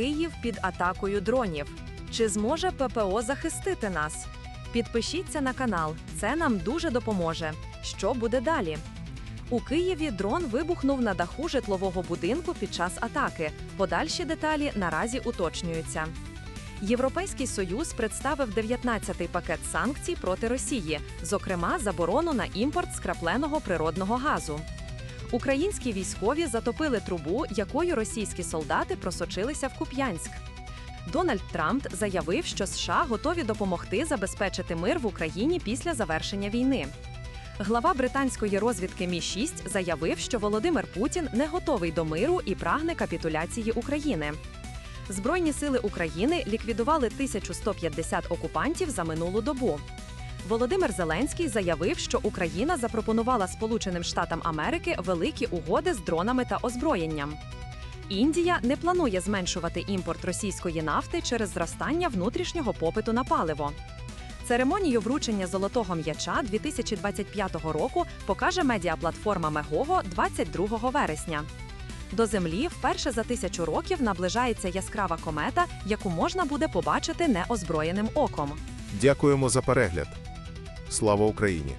Київ під атакою дронів. Чи зможе ППО захистити нас? Підпишіться на канал, це нам дуже допоможе. Що буде далі? У Києві дрон вибухнув на даху житлового будинку під час атаки. Подальші деталі наразі уточнюються. Європейський союз представив 19-й пакет санкцій проти Росії, зокрема заборону на імпорт скрапленого природного газу. Українські військові затопили трубу, якою російські солдати просочилися в Куп'янськ. Дональд Трамп заявив, що США готові допомогти забезпечити мир в Україні після завершення війни. Глава британської розвідки Мі 6 заявив, що Володимир Путін не готовий до миру і прагне капітуляції України. Збройні сили України ліквідували 1150 окупантів за минулу добу. Володимир Зеленський заявив, що Україна запропонувала Сполученим Штатам Америки великі угоди з дронами та озброєнням. Індія не планує зменшувати імпорт російської нафти через зростання внутрішнього попиту на паливо. Церемонію вручення золотого м'яча 2025 року покаже медіаплатформа Мегого 22 вересня. До землі вперше за тисячу років наближається яскрава комета, яку можна буде побачити неозброєним оком. Дякуємо за перегляд. Слава Україні!